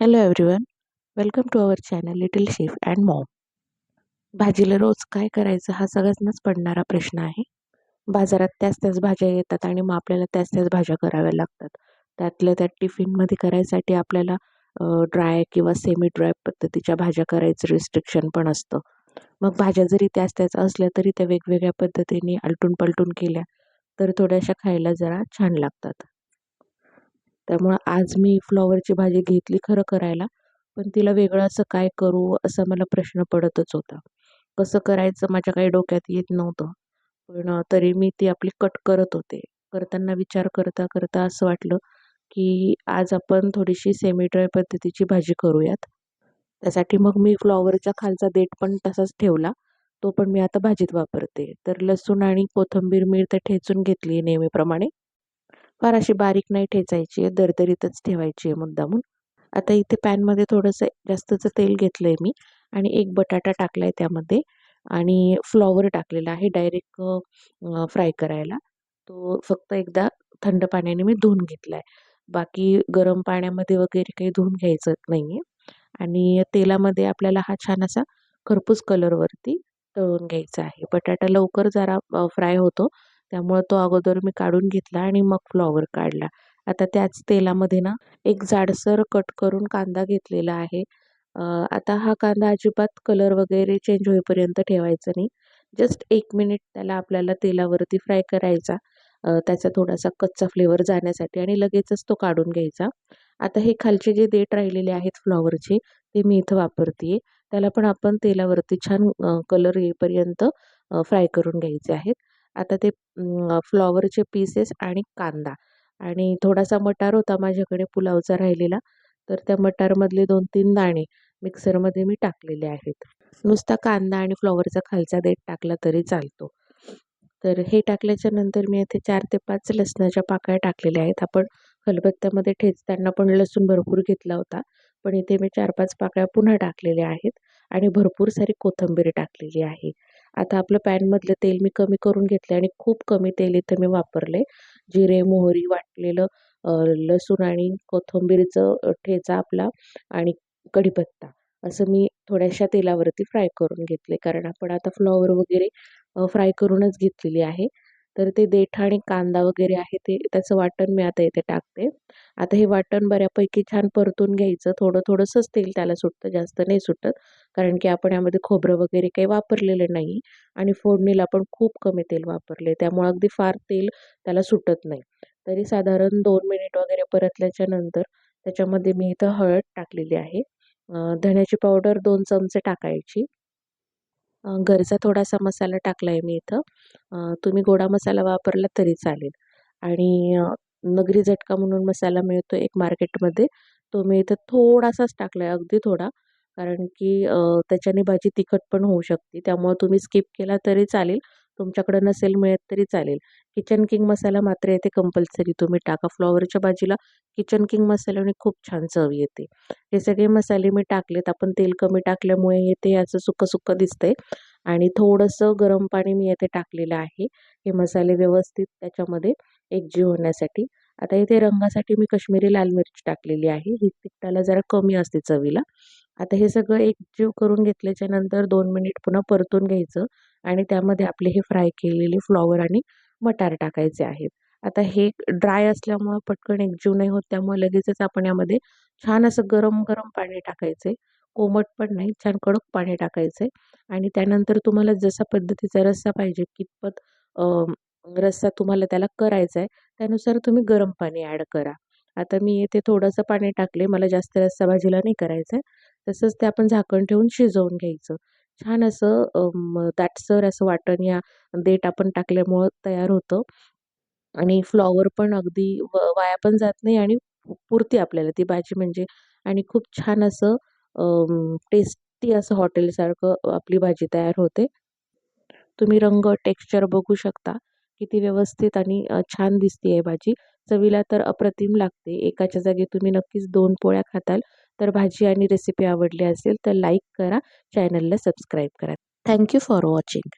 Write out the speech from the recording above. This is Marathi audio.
Hello everyone welcome to our channel little chef and mom भाजीला रोज काय करायचं हा सगळ्यांनाच पडणारा प्रश्न आहे. बाजारात त्याच त्याच भाज्या येतात आणि मग आपल्याला त्याच त्याच भाज्या कराव्या लागतात. त्यातल्या त्यात टिफिनमध्ये करायसाठी आपल्याला ड्राय किंवा सेमी ड्राय पद्धतीच्या भाज्या करायचं रिस्ट्रिक्शन पण असतं. मग भाज्या जरी त्याच त्याच असल्या तरी त्या वेगवेगळ्या पद्धतीने आलटून पलटून केल्या तर थोड्याशा खायला जरा छान लागतात. त्यामुळं आज मी फ्लॉवरची भाजी घेतली खरं करायला पण तिला वेगळं असं काय करू असा मला प्रश्न पडतच होता. कसं करायचं माझ्या काही डोक्यात येत नव्हतं पण तरी मी ती आपली कट करत होते. करताना विचार करता करता असं वाटलं की आज आपण थोडीशी सेमी ड्राय पद्धतीची भाजी करूयात. त्यासाठी मग मी फ्लॉवरच्या खालचा देठ पण तसाच ठेवला तो पण मी आता भाजीत वापरते. तर लसूण आणि कोथिंबीर मी तर ठेचून घेतली नेहमीप्रमाणे. फार अशी बारीक नाही ठेचायची आहे दरदरीतच ठेवायची आहे मुद्दामून. आता इथे पॅनमध्ये थोडंसं जास्तचं तेल घेतलं आहे मी आणि एक बटाटा टाकला आहे त्यामध्ये आणि फ्लॉवर टाकलेला आहे डायरेक्ट फ्राय करायला. तो फक्त एकदा थंड पाण्याने मी धुवून घेतला आहे बाकी गरम पाण्यामध्ये वगैरे काही धुवून घ्यायचं नाही आहे आणि तेलामध्ये आपल्याला हा छान असा खरपूस कलरवरती तळून घ्यायचा आहे. बटाटा लवकर जरा फ्राय होतो त्यामुळं तो अगोदर मी काढून घेतला आणि मग फ्लॉवर काढला. आता त्याच तेलामध्ये ना एक जाडसर कट करून कांदा घेतलेला आहे. आता हा कांदा अजिबात कलर वगैरे चेंज होईपर्यंत ठेवायचा नाही. जस्ट एक मिनिट त्याला आपल्याला तेलावरती फ्राय करायचा. त्याचा थोडासा कच्चा फ्लेवर जाण्यासाठी आणि लगेचच तो काढून घ्यायचा. आता हे खालचे जे देठ राहिलेले आहेत फ्लॉवरचे ते मी इथं वापरते त्याला पण आपण तेलावरती छान कलर येईपर्यंत फ्राय करून घ्यायचे आहेत. आता ते फ्लॉवरचे पीसेस आणि कांदा. आणि थोडासा मटार होता माझ्याकडे पुलावचा राहिलेला तर त्या मटारमधले दोन तीन दाणे मिक्सरमध्ये मी टाकलेले आहेत. नुसता कांदा आणि फ्लॉवरचा खालचा देठ टाकला तरी चालतो. तर हे टाकल्याच्या नंतर मी इथे चार ते पाच लसणाच्या पाकळ्या टाकलेल्या आहेत. आपण खलबत्त्यामध्ये ठेचताना पण लसूण भरपूर घेतला होता पण इथे मी चार पाच पाकळ्या पुन्हा टाकलेल्या आहेत आणि भरपूर सारी कोथिंबीर टाकलेली आहे. आता आपलं पॅनमधलं तेल मी कमी करून घेतले आणि खूप कमी तेल इथं मी वापरले जिरे मोहरी वाटलेलं लसूण आणि कोथिंबीरचं ठेचा आपला आणि कढीपत्ता असं मी थोड्याशा तेलावरती फ्राय करून घेतले कारण आपण आता फ्लॉवर वगैरे फ्राय करूनच घेतलेली आहे. तर ते देठ आणि कांदा वगैरे आहे ते त्याचं वाटण मी आता इथे टाकते. आता हे वाटण बऱ्यापैकी छान परतून घ्यायचं. थोडं थोडंसंच तेल त्याला सुटतं जास्त नाही सुटत. कारण की आपण यामध्ये खोबरं वगैरे काही वापरलेलं नाही आणि फोडणीला पण खूप कमी तेल वापरले त्यामुळं अगदी फार तेल त्याला सुटत नाही. तरी साधारण दोन मिनिट वगैरे परतल्याच्या नंतर त्याच्यामध्ये मी इथं हळद टाकलेली आहे. धण्याची पावडर दोन चमचे टाकायची. घरचा थोडासा मसाला टाकला आहे मी इथं. तुम्ही गोडा मसाला वापरला तरी चालेल. आणि नगरी झटका म्हणून मसाला मिळतो एक मार्केटमध्ये. तो मी इथं थोडासाच टाकला आहे अगदी थोडा. कारण की त्याच्याने भाजी तिखट पण होऊ शकते. त्यामुळे तुम्ही स्किप केला तरी चालेल. तुमच्याकडं नसेल मिळत तरी चालेल. किचन किंग मसाला मात्र येते कंपल्सरी तुम्ही टाका फ्लॉवरच्या भाजीला किचन किंग मसाल्याने खूप छान चव येते. हे सगळे मसाले मी टाकलेत. आपण तेल कमी टाकल्यामुळे येते याचं सुकं सुकं दिसतंय. आणि थोडंसं गरम पाणी मी येथे टाकलेलं आहे. हे मसाले व्यवस्थित त्याच्यामध्ये एकजीव होण्यासाठी. आता इथे रंगासाठी मी कश्मीरी लाल मिरची टाकलेली आहे. ही तिखटाला जरा कमी असते चवीला. आता हे सगळं एकजीव करून घेतल्याच्या नंतर दोन मिनिट पुन्हा परतून घ्यायचं आणि त्यामध्ये आपले हे फ्राय केलेले फ्लॉवर आणि मटार टाकायचे आहेत. आता हे ड्राय असल्यामुळं पटकन एकजीव नाही होत त्यामुळे लगेचच आपण यामध्ये छान असं गरम गरम पाणी टाकायचं. कोमट पण नाही छान कडक पाणी टाकायचं आणि त्यानंतर तुम्हाला जसा पद्धतीचा रस्सा पाहिजे कितपत रस्सा तुम्हाला त्याला करायचा आहे त्यानुसार तुम्ही गरम पाणी ॲड करा. आता मी येथे थोडंसं पाणी टाकले मला जास्त रस्सा भाजीला नाही करायचं आहे तसंच ते आपण झाकण ठेवून शिजवून घ्यायचं. छान असं दाटसर असं वाटण या देठ आपण टाकल्यामुळं तयार होतं. आणि फ्लॉवर पण अगदी वाया पण जात नाही आणि पुरती आपल्याला ती भाजी म्हणजे. आणि खूप छान असं टेस्टी असं हॉटेलसारखं आपली भाजी तयार होते. तुम्ही रंग टेक्स्चर बघू शकता. किती व्यवस्थित आणि छान दिसते आहे भाजी. चवीला तर अप्रतिम लागते. एकाच्या जागी तुम्ही नक्कीच दोन पोळ्या खाताल. तर भाजी आणि रेसिपी आवडली असेल तर लाईक करा. चॅनलला सबस्क्राईब करा. Thank you for watching